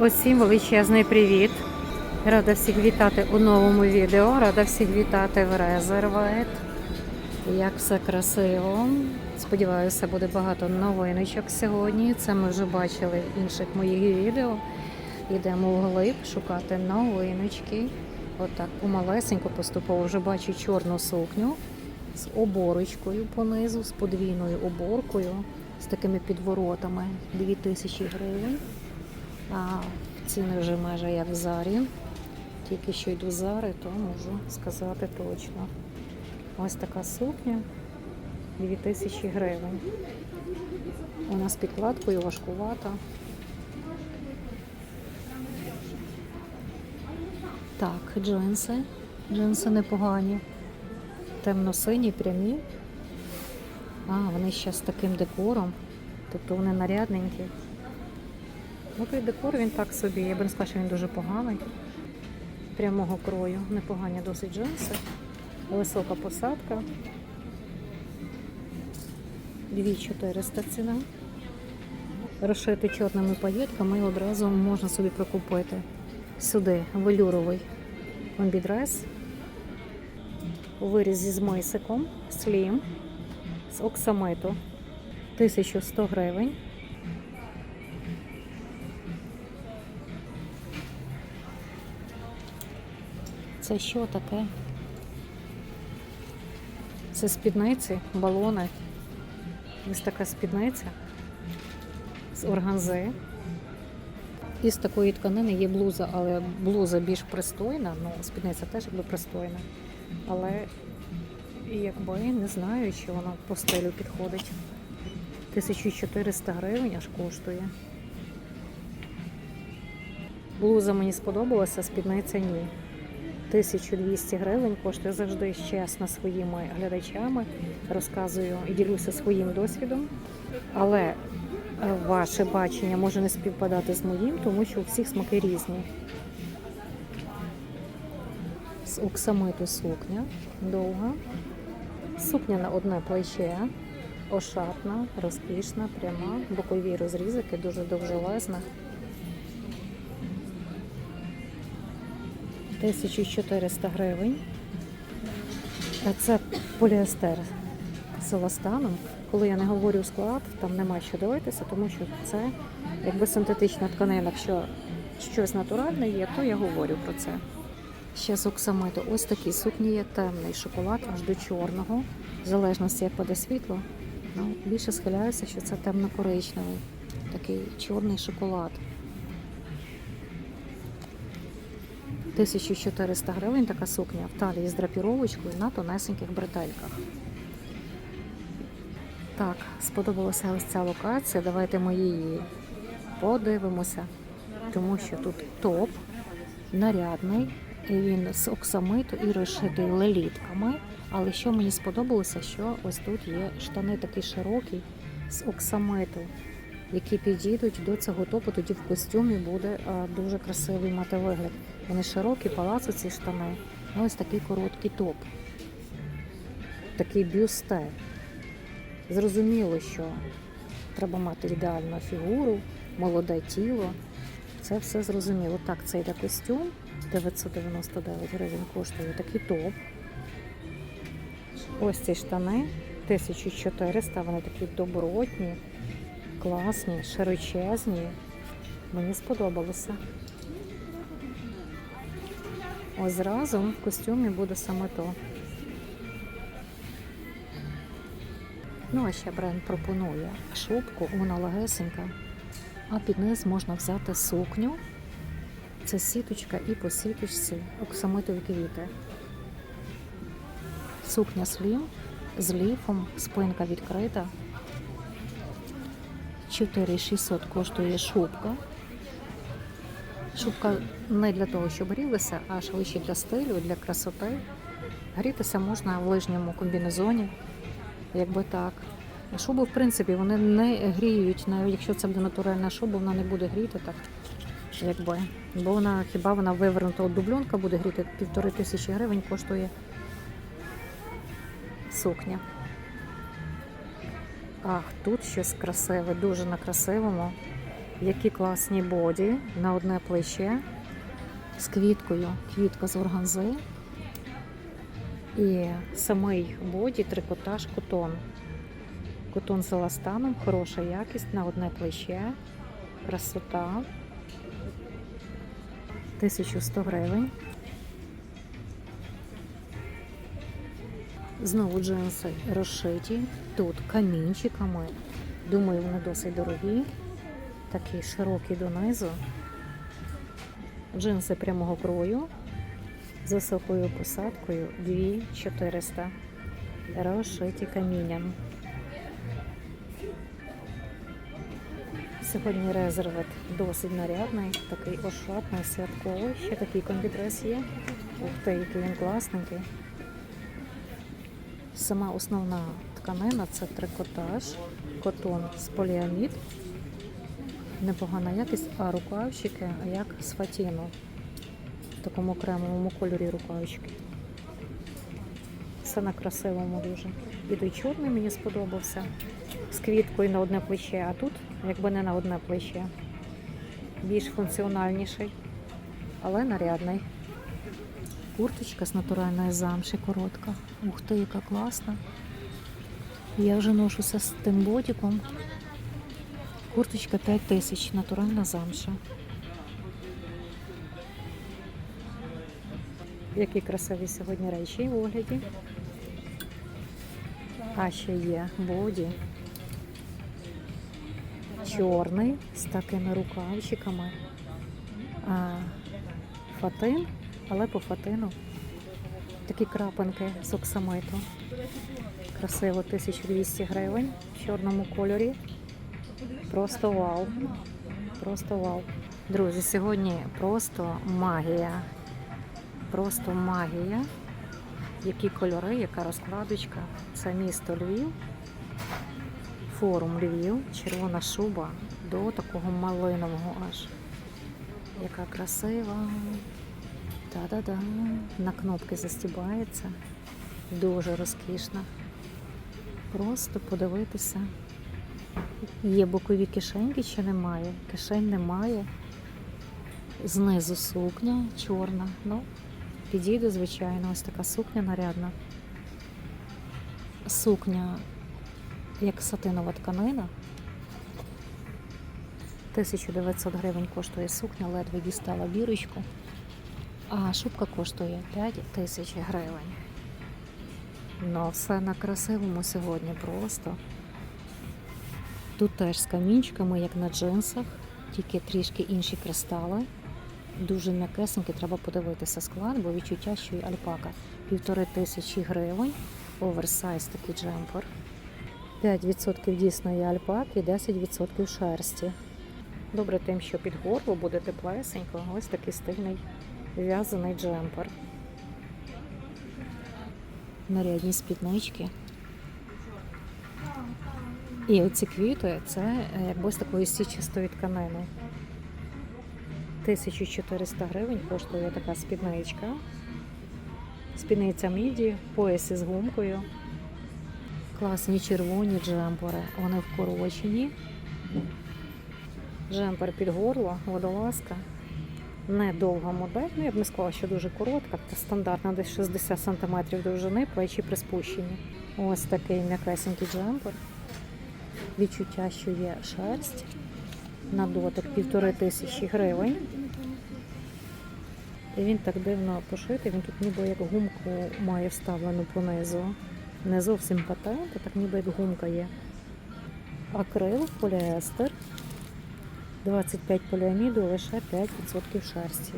Усім величезний привіт! Рада всіх вітати у новому відео. Рада всіх вітати в Резервайт. Як все красиво. Сподіваюся, буде багато новиночок сьогодні. Це ми вже бачили в інших моїх відео. Йдемо вглиб шукати новиночки. Отак помалесенько поступово вже бачу чорну сукню з оборочкою понизу, з подвійною оборкою, з такими підворотами 2000 гривень. А ціни вже майже як в зарі. Тільки що йду з зари, то можу сказати точно. Ось така сукня 2000 гривень. Вона з підкладкою важкувата. Так, джинси. Джинси непогані. Темно-сині, прямі. А, вони ще з таким декором. Тобто вони нарядненькі. Ну, той декор він так собі. Я б не сказала, що він дуже поганий. Прямого крою. Непогані досить джинси. Висока посадка. 2400 ціна. Розшити чорними паєтками і одразу можна собі прикупити. Сюди велюровий комбідрес. У вирізі з мисиком, слім, з оксамиту. 1100 гривень. Це що таке? Це спідниці, балони. Ось така спідниця з органзи. І з такої тканини є блуза, але блуза більш пристойна, ну спідниця теж якби пристойна. Але якби не знаю, чи вона по стилю підходить. 1400 гривень аж коштує. Блуза мені сподобалася, спідниця ні. 1200 гривень коштує завжди чесно своїми глядачами. Розказую і ділюся своїм досвідом. Але е, ваше бачення може не співпадати з моїм, тому що у всіх смаки різні. З оксамиту сукня довга. Сукня на одне плече, ошатна, розкішна, пряма, бокові розрізики, дуже довжелезна. 1400 гривень. А Це поліестер з еластаном. Коли я не говорю склад, там нема що дивитися, тому що це якби синтетична тканина. Якщо щось натуральне є, то я говорю про це. Ще з оксамиту. Ось такі сукні є темний шоколад аж до чорного. В залежності, як паде світло. Ну, більше схиляюся, що це темно-коричневий, такий чорний шоколад. 1400 гривень така сукня в талії з драпіровочкою на тонесеньких бретельках. Так, сподобалася ось ця локація. Давайте ми її подивимося, тому що тут топ нарядний, і він з оксамиту і розшитий лелітками. Але що мені сподобалося, що ось тут є штани такі широкі з оксамиту, які підійдуть до цього топу. Тоді в костюмі буде дуже красивий мати вигляд. Вони широкі, палацу ці штани. Ну, ось такий короткий топ. Такий бюстер. Зрозуміло, що треба мати ідеальну фігуру, молоде тіло. Це все зрозуміло. Так, це йде костюм. 999 гривень коштує такий топ. Ось ці штани 1400, вони такі добротні, класні, широчезні. Мені сподобалося. Ось разом в костюмі буде саме то. Ну, а ще бренд пропонує шубку, вона легесенька, а під низ можна взяти сукню. Це сіточка і по сіточці оксамитові квіти. Сукня слім з ліфом, спинка відкрита. 4600 коштує шубка. Шубка не для того, щоб грілися, а швидше для стилю, для красоти. Грітися можна в лижньому комбінезоні, якби так. Шуби, в принципі, вони не гріють, навіть якщо це буде натуральна шуба, вона не буде гріти так, якби. Бо вона хіба вона вивернута от дубльонка буде гріти півтори тисячі гривень коштує сукня. Ах, тут щось красиве, дуже на красивому. Які класні боді на одне плече з квіткою, квітка з органзи. І самий боді трикотаж котон. Котон з еластаном, хороша якість на одне плече. Красота. 1100 гривень. Знову джинси розшиті. Тут камінчиками. Думаю, вони досить дорогі. Такі широкі донизу. Джинси прямого крою з високою посадкою 2400. Розшиті камінням. Сьогодні резервет досить нарядний, такий ошатний, святковий. Ще такий комбідрес є. Ух ти, який він класненький. Сама основна тканина це трикотаж, котон з поліамід. Непогана якість, а рукавчики як з фатіну. В такому кремовому кольорі рукавчики. Все на красивому дуже. І той чорний мені сподобався. З квіткою на одне плече, а тут якби не на одне плече. Більш функціональніший, але нарядний. Курточка з натуральної замші коротка. Ух ти, яка класна. Я вже ношуся з тим бодіком. Курточка 5 тисяч, натуральна замша. Які красиві сьогодні речі в огляді. А ще є боді. Чорний з такими рукавчиками. А, фатин, але по фатину. Такі крапинки з оксамиту. Красиво 1200 гривень в чорному кольорі. Просто вау. Просто вау. Друзі, сьогодні просто магія. Просто магія. Які кольори, яка розкладочка. Це місто Львів. Форум Львів, червона шуба до такого малинового аж. Яка красива. Та-да-да. На кнопки застібається. Дуже розкішна. Просто подивитися. Є бокові кишеньки чи немає? Кишень немає. Знизу сукня чорна. Ну, підійде, звичайно, ось така сукня нарядна. Сукня, як сатинова тканина. 1900 гривень коштує сукня, ледве дістала бірочку. А шубка коштує 5 тисяч гривень. Ну, все на красивому сьогодні просто. Тут теж з камінчиками, як на джинсах, тільки трішки інші кристали. Дуже м'якесенькі, треба подивитися склад, бо відчуття, що й альпака. Півтори тисячі гривень, оверсайз такий джемпер. 5% дійсної альпаки, 10% шерсті. Добре тим, що під горло буде теплесенько. Ось такий стильний в'язаний джемпер. Нарядні спіднички. І оці квіти це е, якби з такої січастої тканини. 1400 гривень коштує така спідничка. Спідниця міді, пояс із гумкою. Класні червоні джемпери. Вони вкорочені. Джемпер під горло, водолазка. Недовга модель. Я б не сказала, що дуже коротка, та стандартна, десь 60 см довжини, плечі приспущені. Ось такий м'якесенький джемпер. Відчуття, що є шерсть. На дотик півтори тисячі гривень. І він так дивно пошитий, він тут ніби як гумку має вставлену понизу. Не зовсім патент, а так ніби як гумка є. Акрил, поліестер. 25 поліаміду, лише 5% шерсті.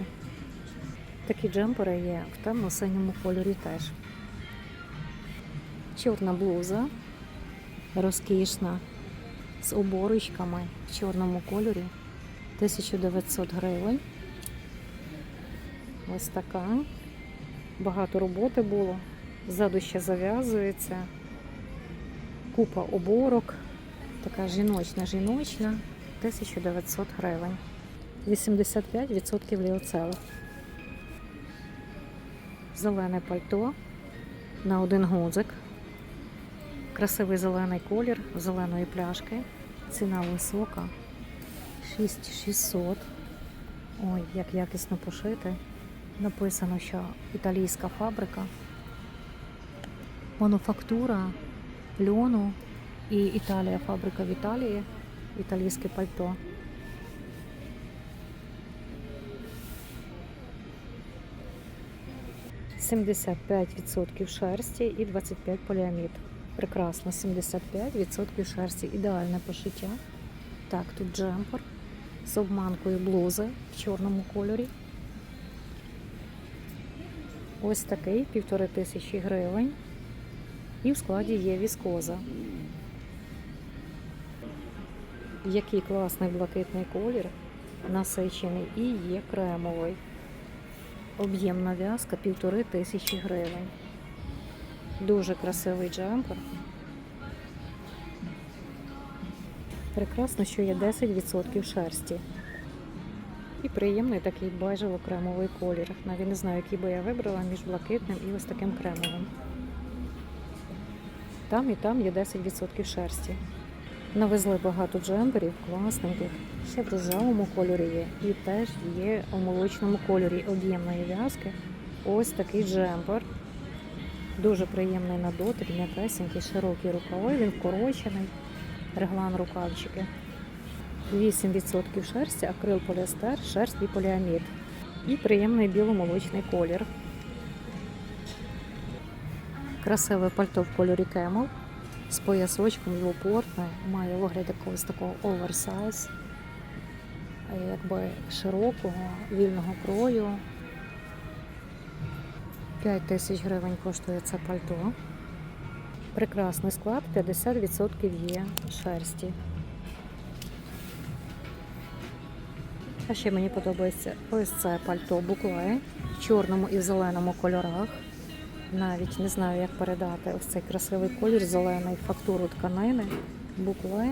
Такі джемпери є в темно-синьому кольорі теж. Чорна блуза, розкішна, з оборочками в чорному кольорі. 1900 гривень. Ось така. Багато роботи було. Ззаду ще зав'язується. Купа оборок. Така жіночна жіночна. 1900 гривень. 85% ліоцелу. Зелене пальто на один гудзик. Красивий зелений колір зеленої пляшки. Ціна висока. 6600. Ой, як якісно пошити. Написано, що італійська фабрика. Мануфактура льону і Італія, фабрика в Італії, італійське пальто. Сімдесят п'ять відсотків шерсті і 25 поліамід. Прекрасно, 75% шерсті. Ідеальне пошиття. Так, тут джемпер з обманкою блузи в чорному кольорі. Ось такий півтори тисячі гривень. І в складі є віскоза. Який класний блакитний колір, насичений і є кремовий. Об'ємна в'язка півтори тисячі гривень. Дуже красивий джемпер. Прекрасно, що є 10% шерсті. І приємний такий бежево-кремовий колір. Навіть не знаю, який би я вибрала між блакитним і ось таким кремовим. Там і там є 10% шерсті. Навезли багато джемперів, класненьких. Ще в рожевому кольорі є. І теж є у молочному кольорі об'ємної в'язки. Ось такий джемпер. Дуже приємний на дотик, м'якесенький, широкий рукавой, він вкорочений, реглан рукавчики. 8% шерсті, акрил поліестер, шерсть і поліамід. І приємний біломолочний колір. Красиве пальто в кольорі кемел з поясочком двопортне, має вигляд якогось такого оверсайз, якби широкого, вільного крою. 5 тисяч гривень коштує це пальто. Прекрасний склад, 50% є шерсті. А ще мені подобається ось це пальто букле в чорному і зеленому кольорах. Навіть не знаю, як передати ось цей красивий колір, зелений фактуру тканини. Букле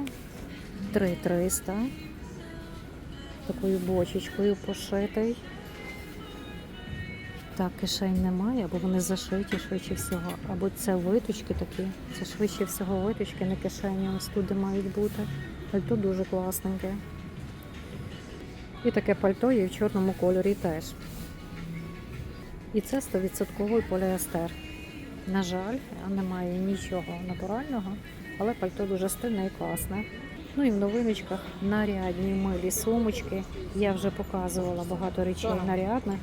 3300. Такою бочечкою пошитий. Так, кишень немає, або вони зашиті швидше всього. Або це виточки такі. Це швидше всього виточки, не кишені ось тут де мають бути. Пальто дуже класненьке. І таке пальто є в чорному кольорі теж. І це 100% поліестер. На жаль, немає нічого натурального, але пальто дуже стильне і класне. Ну і в новиночках нарядні милі сумочки. Я вже показувала багато речей нарядних.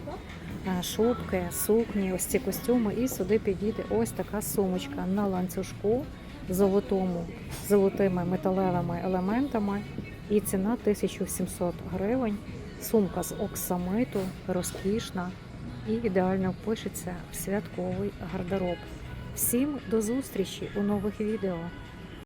Е, Шубки, сукні, ось ці костюми. І сюди підійде ось така сумочка на ланцюжку золотому, золотими металевими елементами. І ціна 1700 гривень. Сумка з оксамиту, розкішна і ідеально впишеться в святковий гардероб. Всім до зустрічі у нових відео.